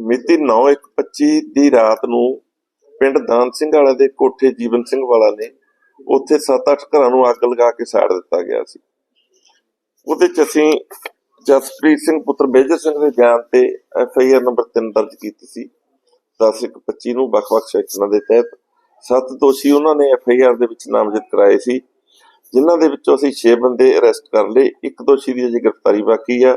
ਮਿਤੀ 9/1/25 ਦੀ ਰਾਤ ਨੂੰ ਪਿੰਡ ਦਾਨ ਸਿੰਘ ਵਾਲਾ ਦੇ ਕੋਠੇ ਜੀਵਨ ਸਿੰਘ ਵਾਲਾ ਨੇ ਉੱਥੇ 7-8 ਘਰਾਂ ਨੂੰ ਅੱਗ ਲਗਾ ਕੇ ਸਾੜ ਦਿੱਤਾ ਗਿਆ ਸੀ। ਉਹਦੇ ਚ ਅਸੀਂ ਜਸਪ੍ਰੀਤ ਸਿੰਘ ਪੁੱਤਰ ਮੇਜਰ ਸਿੰਘ ਦੇ ਬਿਆਨ ਤੇ ਐਫ ਨੰਬਰ 3 ਦਰਜ ਕੀਤੀ ਸੀ। 10/1/25 ਨੂੰ ਵੱਖ-ਵੱਖ ਸੈਕਸ਼ਨਾਂ ਦੇ ਤਹਿਤ ਸੱਤ ਦੋਸ਼ੀ ਉਹਨਾਂ ਨੇ ਐਫ ਦੇ ਵਿੱਚ ਨਾਮਜ਼ਦ ਕਰਾਏ ਸੀ। ਜਿਨ੍ਹਾਂ ਦੇ ਵਿੱਚੋਂ ਅਸੀਂ 6 ਬੰਦੇ ਅਰੈਸਟ ਕਰ ਲਏ। ਇੱਕ ਦੋਸ਼ੀ ਦੀ ਅਜੇ ਗ੍ਰਿਫਤਾਰੀ ਬਾਕੀ ਆ।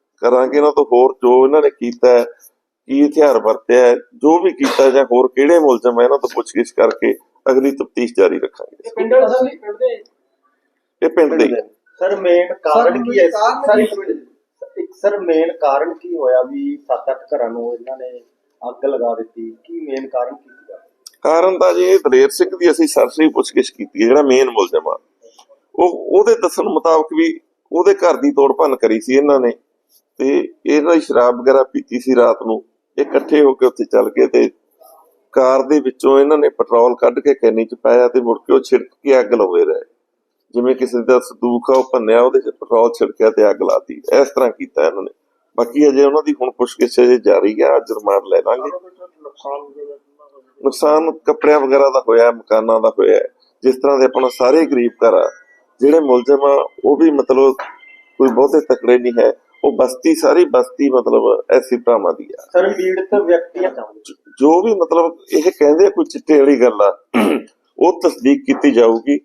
ਕਰਾਂਗੇ ਇਹਨਾਂ ਤੋਂ ਹੋਰ ਜੋ ਇਹਨਾਂ ਨੇ ਕੀਤਾ ਹੈ ਕੀ ਹਥਿਆਰ ਵਰਤਿਆ ਹੈ, ਜੋ ਵੀ ਕੀਤਾ ਜਾਂ ਹੋਰ ਕਿਹੜੇ ਮੁਲਜ਼ਮ ਹੈ ਇਹਨਾਂ ਤੋਂ ਪੁੱਛਗਿੱਛ ਕਰਕੇ ਅਗਲੀ ਤਫਤੀਸ਼ ਜਾਰੀ ਰੱਖਾਂਗੇ। ਪਿੰਡ ਵਾਲਾ ਸਰ ਪਿੰਡ ਦੇ? ਇਹ ਪਿੰਡ ਦੇ। ਸਰ ਮੇਨ ਕਾਰਨ ਕੀ ਹੈ? ਸਰ? ਇੱਕ ਸਰ ਮੇਨ ਕਾਰਨ ਕੀ ਹੋਇਆ ਵੀ 7-8 ਘਰਾਂ ਨੂੰ ਇਹਨਾਂ ਨੇ ਅੱਗ ਲਗਾ ਦਿੱਤੀ? ਕੀ ਮੇਨ ਕਾਰਨ ਕੀ ਸੀਗਾ? ਕਾਰਨ ਤਾਂ ਜੀ ਇਹ ਦਲੇਰ ਸਿੰਘ ਦੀ ਅਸੀਂ ਸਰਸਰੀ ਪੁੱਛਗਿੱਛ ਕੀਤੀ ਹੈ ਜਿਹੜਾ ਮੇਨ ਮੁਲਜ਼ਮ ਆ। ਉਹ ਉਹਦੇ ਦੱਸਣ ਮੁਤਾਬਕ ਵੀ ਉਹਦੇ ਘਰ ਦੀ ਤੋੜ ਭੰਨ ਕਰੀ ਸੀ ਇਹਨਾਂ ਨੇ। ਤੇ ਇਹਨਾਂ ਦੀ ਸ਼ਰਾਬ ਵਗੈਰਾ ਪੀਤੀ ਸੀ ਰਾਤ ਨੂੰ। ਇਹ ਇਕੱਠੇ ਹੋ ਕੇ ਉੱਥੇ ਚੱਲ ਗਏ ਤੇ ਕਾਰ ਦੇ ਵਿੱਚੋਂ ਇਹਨਾਂ ਨੇ ਪੈਟਰੋਲ ਕੱਢ ਕੇ ਕੈਨੀ ਚ ਪਾਇਆ ਤੇ ਮੁੜ ਕੇ ਉਹ ਛਿੜਕ ਕੇ ਅੱਗ ਲਾਉਂਦੇ ਰਹੇ। ਜਿਵੇਂ ਕਿਸੇ ਦਾ ਸੰਦੂਕ ਆ, ਉਹ ਭੰਨਿਆ, ਉਹਦੇ ਚ ਪੈਟਰੋਲ ਛਿੜਕਿਆ ਤੇ ਅੱਗ ਲਾਤੀ। ਇਸ ਤਰ੍ਹਾਂ ਕੀਤਾ ਇਹਨਾਂ ਨੇ। ਬਾਕੀ ਅਜੇ ਉਹਨਾਂ ਦੀ ਹੁਣ ਪੁੱਛਗਿੱਛ ਅਜੇ ਜਾਰੀ ਆ, ਅੱਜ ਲੈ ਲਾਂਗੇ। ਨੁਕਸਾਨ ਕੱਪੜਿਆਂ ਵਗੈਰਾ ਦਾ ਹੋਇਆ, ਮਕਾਨਾਂ ਦਾ ਹੋਇਆ। ਹੈ। ਜਿਸ ਤਰ੍ਹਾਂ ਦੇ ਆਪਣਾ ਸਾਰੇ ਗਰੀਬ ਘਰ ਆ, ਜਿਹੜੇ ਮੁਲਜ਼ਮ ਆ, ਉਹ ਵੀ ਮਤਲਬ ਕੋਈ ਬਹੁਤੇ ਤਕੜੇ ਨਹੀਂ ਹੈ। ਉਹ ਬਸਤੀ ਸਾਰੀ ਬਸਤੀ ਮਤਲਬ ਐਸੀ ਭਰਾਵਾਂ ਦੀ ਆ। ਸਰ ਪੀੜਤ ਵਿਅਕਤੀਆਂ ਜੋ ਵੀ ਮਤਲਬ ਇਹ ਕਹਿੰਦੇ ਕੋਈ ਚਿੱਟੇ ਵਾਲੀ ਗੱਲ ਆ ਉਹ ਤਸਦੀਕ ਕੀਤੀ ਜਾਊਗੀ।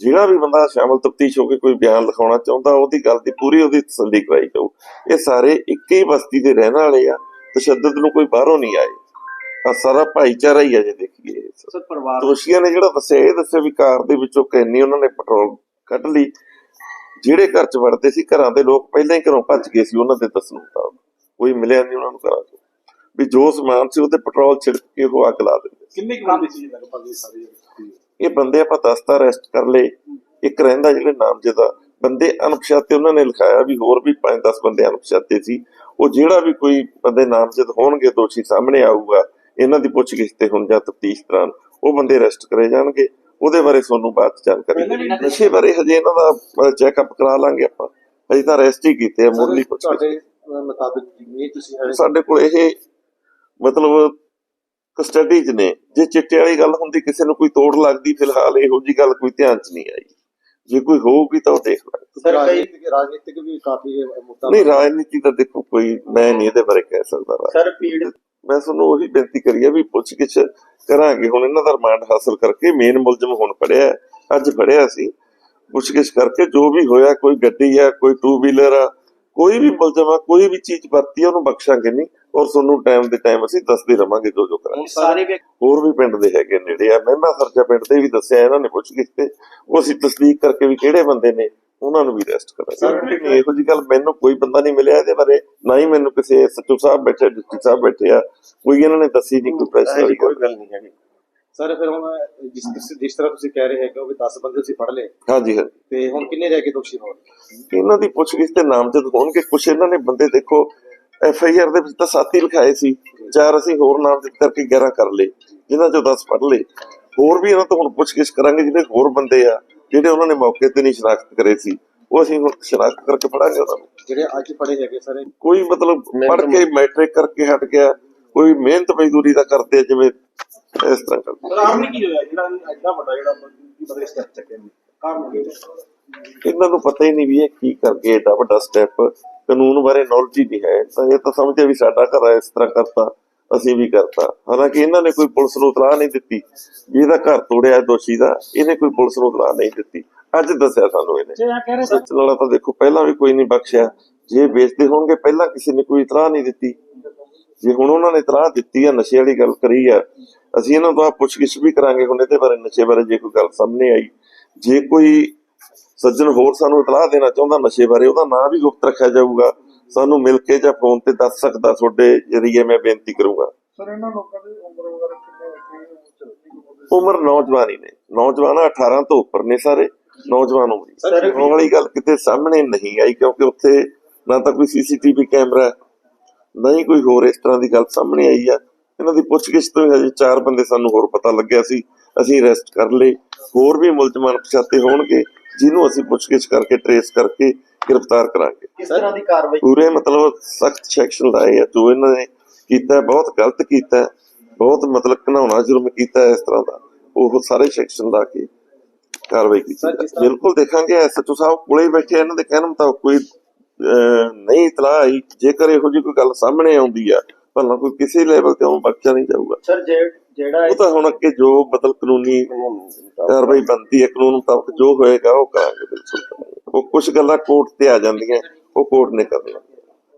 ਜਿਹੜਾ ਵੀ ਬੰਦਾ ਸ਼ਾਮਲ ਤਫਤੀਸ਼ ਹੋ ਕੇ ਕੋਈ ਬਿਆਨ ਲਿਖਾਉਣਾ ਚਾਹੁੰਦਾ ਉਹਦੀ ਗੱਲ ਦੀ ਪੂਰੀ ਉਹਦੀ ਤਸੱਲੀ ਕਰਾਈ ਜਾਊ। ਇਹ ਸਾਰੇ ਇੱਕ ਹੀ ਬਸਤੀ ਦੇ ਰਹਿਣ ਵਾਲੇ ਆ ਤਸ਼ੱਦਦ ਨੂੰ ਕੋਈ ਬਾਹਰੋਂ ਨਹੀਂ ਆਏ। ਆ ਸਾਰਾ ਭਾਈਚਾਰਾ ਹੀ ਆ ਜੇ ਦੇਖੀਏ। ਸਰ ਪਰਿਵਾਰ ਦੋਸ਼ੀਆਂ ਨੇ ਜਿਹੜਾ ਦੱਸਿਆ ਇਹ ਦੱਸਿਆ ਵੀ ਕਾਰ ਦੇ ਵਿੱਚੋਂ ਕੈਨੀ ਉਹਨਾਂ ਨੇ ਪੈਟਰੋਲ ਕੱਢ ਲਈ ਜਿਹੜੇ ਘਰ ਚ ਵੜਦੇ ਸੀ ਘਰਾਂ ਦੇ ਲੋਕ ਪਹਿਲਾਂ ਹੀ ਘਰੋਂ ਭੱਜ ਗਏ ਸੀ ਉਹਨਾਂ ਦੇ ਦੱਸਣ ਮੁਤਾਬਕ। ਕੋਈ ਮਿਲਿਆ ਨਹੀਂ ਉਹਨਾਂ ਨੂੰ ਘਰਾਂ ਚ। ਵੀ ਜੋ ਸਮਾਨ ਸੀ ਉਹਦੇ ਪੈਟਰੋਲ ਛਿੜਕ ਕੇ ਉਹ ਅੱਗ ਲਾ ਦਿੰਦੇ ਕਿੰਨੇ ਕੁ ਬੰਦੇ ਸੀ ਲਗਭਗ ਇਹ ਸਾਰੇ ਇਹ ਬੰਦੇ ਆਪਾਂ ਦਸਤਾ ਅਰੈਸਟ ਕਰ ਲਏ। ਇੱਕ ਰਹਿੰਦਾ ਜਿਹੜੇ ਨਾਮਜ਼ਦ ਆ ਬੰਦੇ ਅਣਪਛਾਤੇ ਉਹਨਾਂ ਨੇ ਲਿਖਾਇਆ ਵੀ ਹੋਰ ਵੀ 5-10 ਬੰਦੇ ਅਣਪਛਾਤੇ ਸੀ। ਉਹ ਜਿਹੜਾ ਵੀ ਕੋਈ ਬੰਦੇ ਨਾਮਜ਼ਦ ਹੋਣਗੇ ਦੋਸ਼ੀ ਸਾਹਮਣੇ ਆਊਗਾ ਇਹਨਾਂ ਦੀ ਪੁੱਛਗਿੱਛ ਤੇ ਹੁਣ ਜਾਂ ਤਫਤੀਸ਼ ਦੌਰਾਨ ਉਹ ਬੰਦੇ ਅਰੈਸਟ ਕਰੇ ਜਾਣਗੇ। ਉਹਦੇ ਬਾਰੇ ਤੁਹਾਨੂੰ ਬਾਅਦ ਜਾਣਕਾਰੀ। ਨਸ਼ੇ ਬਾਰੇ ਹਜੇ ਇਹਨਾਂ ਦਾ ਚੈੱਕਅਪ ਕਰਾ ਲਾਂਗੇ ਆਪਾਂ। ਹਜੇ ਤਾਂ ਅਰੈਸਟ ਹੀ ਕੀਤੇ ਆ ਤੁਹਾਡੇ ਮੁਤਾਬਿਕ ਜਿੰਨੀ ਤੁਸੀਂ ਹਲੇ ਸਾਡੇ ਕੋਲ ਇਹ ਮਤਲਬ ਕਸਟਡੀ 'ਚ ਨੇ। ਜੇ ਚਿੱਟੇ ਵਾਲੀ ਗੱਲ ਹੁੰਦੀ ਕਿਸੇ ਨੂੰ ਕੋਈ ਤੋੜ ਲੱਗਦੀ ਫਿਲਹਾਲ ਇਹੋ ਜੀ ਗੱਲ ਕੋਈ ਧਿਆਨ 'ਚ ਨਹੀਂ ਆਈ। ਜੇ ਕੋਈ ਹੋਊਗੀ ਤਾਂ ਉਹ ਦੇਖ ਲਾਂਗੇ। ਸਰ ਕਈ ਰਾਜਨੀਤਿਕ ਵੀ ਕਾਫੀ ਮੁੱਦਾ ਨਹੀਂ ਰਾਜਨੀਤੀ ਤਾਂ ਦੇਖੋ ਕੋਈ ਮੈਂ ਨਹੀਂ ਇਹਦੇ ਬਾਰੇ ਕਹਿ ਸਕਦਾ। ਸਰ ਪੀੜਤ ਮੈਂ ਤੁਹਾਨੂੰ ਉਹੀ ਬੇਨਤੀ ਕਰੀ ਆ ਵੀ ਪੁੱਛ ਗਿੱਛ ਕਰਾਂਗੇ। ਹੁਣ ਇਹਨਾਂ ਦਾ ਰਿਮਾਂਡ ਹਾਸਲ ਕਰਕੇ ਮੇਨ ਮੁਲਜ਼ਮ ਹੁਣ ਫੜਿਆ ਹੈ। ਅੱਜ ਫੜਿਆ ਸੀ। ਪੁੱਛ ਗਿੱਛ ਕਰਕੇ ਜੋ ਵੀ ਹੋਇਆ ਕੋਈ ਗੱਡੀ ਆ ਕੋਈ ਟੂ ਵੀਲਰ ਆ ਕੋਈ ਵੀ ਮੁਲਜ਼ਮ ਆ ਕੋਈ ਵੀ ਚੀਜ਼ ਵਰਤੀ ਆ ਉਹਨੂੰ ਬਖਸ਼ਾਂਗੇ ਨਹੀਂ। ਔਰ ਤੁਹਾਨੂੰ ਟਾਈਮ ਦੇ ਟਾਈਮ ਅਸੀਂ ਦੱਸਦੇ ਰਵਾਂਗੇ ਜੋ ਜੋ ਕਰਾਂਗੇ ਹੋਰ ਵੀ ਪਿੰਡ ਦੇ ਹੈਗੇ ਨੇੜੇ ਆ ਮਹਿਮਾ ਸਰਜਾ ਪਿੰਡ ਦੇ ਵੀ ਦੱਸਿਆ ਇਹਨਾਂ ਨੇ ਪੁੱਛ ਤੇ। ਉਹ ਅਸੀਂ ਤਸਦੀਕ ਕਰਕੇ ਵੀ ਕਿਹੜੇ ਬੰਦੇ ਨੇ ਉਹਨਾਂ ਨੂੰ ਵੀ ਅਰੈਸਟ ਕਰਾਂਗੇ। ਇਹੋ ਜੀ ਗੱਲ ਮੈਨੂੰ ਕੋਈ ਬੰਦਾ ਨਹੀਂ ਮਿਲਿਆ ਇਹਦੇ ਬਾਰੇ ਨਾ ਹੀ ਮੈਨੂੰ ਕਿਸੇ ਸੱਚੂ ਸਾਹਿਬ ਬੈਠੇ ਡਿਸਟ੍ਰਿਕਟ ਸਾਹਿਬ ਬੈਠੇ ਆ। ਕੋਈ ਇਹਨਾਂ ਨੇ ਦੱਸੀ ਨਹੀਂ ਕੋਈ ਪ੍ਰੈਸ ਵਾਲੀ ਕੋਈ ਗੱਲ ਨਹੀਂ ਹੈਗੀ। ਸਰ ਫਿਰ ਹੁਣ ਜਿਸ ਜਿਸ- ਤਰ੍ਹਾਂ ਤੁਸੀਂ ਕਹਿ ਰਹੇ ਹੈਗੇ ਹੋ ਵੀ 10 ਬੰਦੇ ਤੁਸੀਂ ਫੜ ਲਏ ਹਾਂਜੀ ਹਾਂਜੀ। ਤੇ ਹੁਣ ਕਿੰਨੇ ਰਹਿ ਗਏ ਦੋਸ਼ੀ ਹੋਣ ਇਹਨਾਂ ਦੀ ਪੁੱਛਗਿੱਛ ਤੇ ਨਾਮਜ਼ਦ ਹੋਣਗੇ ਕੁਛ ਇਹਨਾਂ ਨੇ ਬੰਦੇ ਦੇਖੋ ਐਫ ਆਈ ਆਰ ਦੇ ਵਿੱਚ ਤਾਂ ਸੱਤ ਹੀ ਲਿਖਾਏ ਸੀ। ਚਾਰ ਅਸੀਂ ਹੋਰ ਨਾਮਜ਼ਦ ਕਰਕੇ 11 ਕਰ ਲਏ ਜਿਨ੍ਹਾਂ ਚੋਂ 10 ਫੜ ਲਏ। ਹੋਰ ਵੀ ਇਹਨਾਂ ਤੋਂ ਹੁਣ ਪੁੱਛਗਿੱਛ ਕਰਾਂਗੇ ਜਿਹੜੇ ਹੋਰ ਬੰਦੇ ਆ। ਜਿਹੜੇ ਉਹਨਾਂ ਨੇ ਮੌਕੇ ਤੇ ਨਹੀਂ ਸ਼ਨਾਖਤ ਕਰੇ ਸੀ ਉਹ ਅਸੀਂ ਹੁਣ ਸ਼ਨਾਖਤ ਕਰਕੇ ਫੜਾਂਗੇ ਉਹਨਾਂ ਨੂੰ। ਜਿਹੜੇ ਅੱਜ ਫੜੇ ਹੈਗੇ ਸਰ। ਕੋਈ ਮਤਲਬ ਪੜ ਕੇ ਮੈਟ੍ਰਿਕ ਕਰਕੇ ਹਟ ਗਿਆ ਕੋਈ ਮਿਹਨਤ ਮਜ਼ਦੂਰੀ ਦਾ ਕਰਦੇ ਜਿਵੇਂ ਇਸ ਤਰ੍ਹਾਂ ਕਰਦੇ ਕਾਰਨ ਕੀ ਹੋਇਆ? ਜਿਹੜਾ ਐਡਾ ਵੱਡਾ ਜਿਹੜਾ ਬਦਲੇ ਸਟੈਪ ਚੱਕੇ ਨੇ। ਕਾਰਨ? ਇਹਨਾਂ ਨੂੰ ਪਤਾ ਹੀ ਨਹੀਂ ਵੀ ਇਹ ਕੀ ਕਰ ਗਏ ਏਡਾ ਵੱਡਾ ਸਟੈਪ ਕਾਨੂੰਨ ਬਾਰੇ ਨੌਲੇਜ ਹੀ ਨਹੀਂ ਹੈ। ਤਾਂ ਇਹ ਤਾਂ ਸਮਝਦੇ ਵੀ ਸਾਡਾ ਘਰ ਇਸ ਤਰ੍ਹਾਂ ਕਰਤਾ। ਅਸੀਂ ਵੀ ਕਰਤਾ। ਹਾਲਾਂਕਿ ਇਹਨਾਂ ਨੇ ਕੋਈ ਪੁਲਿਸ ਨੂੰ ਇਤਲਾਹ ਨਹੀਂ ਦਿੱਤੀ। ਵੀ ਇਹਦਾ ਘਰ ਤੋੜਿਆ ਦੋਸ਼ੀ ਦਾ। ਇਹਨੇ ਕੋਈ ਪੁਲਿਸ ਨੂੰ ਇਤਲਾਹ ਨਹੀਂ ਦਿੱਤੀ। ਅੱਜ ਦੱਸਿਆ ਸਾਨੂੰ ਇਹਨੇ। ਸੱਚ ਵਾਲਾ ਤਾਂ ਦੇਖੋ ਪਹਿਲਾਂ ਵੀ ਕੋਈ ਨਹੀਂ ਬਖਸ਼ਿਆ। ਜੇ ਵੇਚਦੇ ਹੋਣਗੇ ਪਹਿਲਾਂ ਕਿਸੇ ਨੇ ਕੋਈ ਇਤਲਾਹ ਨਹੀਂ ਦਿੱਤੀ। ਜੇ ਹੁਣ ਉਹਨਾਂ ਨੇ ਇਤਲਾਹ ਦਿੱਤੀ ਆ ਨਸ਼ੇ ਵਾਲੀ ਗੱਲ ਕਰੀ ਆ ਅਸੀਂ ਇਹਨਾਂ ਤੋਂ ਪੁੱਛਗਿੱਛ ਵੀ ਕਰਾਂਗੇ ਹੁਣ ਇਹਦੇ ਬਾਰੇ ਨਸ਼ੇ ਬਾਰੇ ਜੇ ਕੋਈ ਗੱਲ ਸਾਹਮਣੇ ਆਈ। ਜੇ ਕੋਈ ਸੱਜਣ ਹੋਰ ਸਾਨੂੰ ਇਤਲਾਹ ਦੇਣਾ ਚਾਹੁੰਦਾ ਨਸ਼ੇ ਬਾਰੇ ਉਹਦਾ ਨਾਂ ਵੀ ਗੁਪਤ ਰੱਖਿਆ ਜਾਊਗਾ। ਸਾਨੂੰ ਮਿਲ ਕੇ ਜਾਂ ਫੋਨ ਤੇ ਦੱਸ ਸਕਦਾ ਤੁਹਾਡੇ ਜਰੀਏ ਮੈਂ ਬੇਨਤੀ ਕਰੂੰਗਾ। ਸਰ ਇਹਨਾਂ ਲੋਕਾਂ ਦੀ ਉਮਰ ਵਗੈਰਾ ਕਿੰਨੇ ਕਿੰਨੇ ਚੱਲਦੀ ਉਮਰ ਨੌਜਵਾਨੀ ਨੇ। ਨੌਜਵਾਨ 18 ਤੋਂ ਉੱਪਰ ਨੇ ਸਾਰੇ। ਨੌਜਵਾਨ ਉਮਰ ਉਹ ਵਾਲੀ ਗੱਲ ਕਿਤੇ ਸਾਹਮਣੇ ਨਹੀਂ ਆਈ ਕਿਉਂਕਿ ਉੱਥੇ ਨਾ ਤਾਂ ਕੋਈ ਸੀਸੀਟੀਵੀ ਕੈਮਰਾ ਹੈ, ਨਾ ਹੀ ਕੋਈ ਹੋਰ ਇਸ ਤਰ੍ਹਾਂ ਦੀ ਗੱਲ ਸਾਹਮਣੇ ਆਈ ਆ। ਇਹਨਾਂ ਦੀ ਪੁੱਛਗਿੱਛ ਤੋਂ ਹੀ ਹਜੇ ਚਾਰ ਬੰਦੇ ਸਾਨੂੰ ਹੋਰ ਪਤਾ ਲੱਗਿਆ ਸੀ। ਅਸੀਂ ਅਰੈਸਟ ਕਰ ਲਏ। ਹੋਰ ਵੀ ਮੁਲਜ਼ਮਾਨ ਪਛਾਤੇ ਹੋਣਗੇ ਜਿਹਨੂੰ ਅਸੀਂ ਪੁੱਛਗਿੱਛ ਕਰਕੇ ਟਰੇਸ ਕਰਕੇ ਗ੍ਰਿਫਤਾਰ ਕਰਾਂਗੇ। ਕਿਸ ਤਰ੍ਹਾਂ ਦੀ ਕਾਰਵਾਈ? ਪੂਰੇ ਮਤਲਬ ਸਖਤ ਸੈਕਸ਼ਨ ਲਾਏ ਆ। ਜੋ ਇਹਨਾਂ ਨੇ ਕੀਤਾ ਬਹੁਤ ਗਲਤ ਕੀਤਾ ਬਹੁਤ ਮਤਲਬ ਘਿਨਾਉਣਾ ਜੁਰਮ ਕੀਤਾ ਇਸ ਤਰ੍ਹਾਂ ਦਾ। ਉਹ ਸਾਰੇ ਸੈਕਸ਼ਨ ਲਾ ਕੇ ਕਾਰਵਾਈ ਕੀਤੀ। ਬਿਲਕੁਲ ਦੇਖਾਂਗੇ ਐਸਐਚਓ ਸਾਹਿਬ ਕੋਲੇ ਬੈਠੇ ਇਹਨਾਂ ਦੇ ਕਹਿਣ ਮੁਤਾਬਕ ਕੋਈ ਨਹੀਂ ਇਤਲਾਹ ਆਈ। ਜੇਕਰ ਇਹੋ ਜਿਹੀ ਕੋਈ ਗੱਲ ਸਾਹਮਣੇ ਆਉਂਦੀ ਆ ਭਲਾ ਕੋਈ ਕਿਸੇ ਲੈਵਲ ਤੇ ਉਹ ਬਖਸ਼ਿਆ ਨਹੀਂ ਜਾਊਗਾ। ਸਰ ਜਿਹੜਾ ਉਹ ਤਾਂ ਹੁਣ ਅੱਗੇ ਜੋ ਬਦਲ ਕਾਨੂੰਨੀ ਕਾਰਵਾਈ ਬਣਦੀ ਹੈ ਕਾਨੂੰਨ ਮੁਤਾਬਕ ਜੋ ਹੋਏਗਾ ਉਹ ਕਰਾਂਗੇ ਬਿਲਕੁਲ। ਕਰਾਂਗੇ। ਉਹ ਕੁਝ ਗੱਲਾਂ ਕੋਰਟ ਤੇ ਆ ਜਾਂਦੀਆਂ ਉਹ ਕੋਰਟ ਨੇ ਕਰਨਾ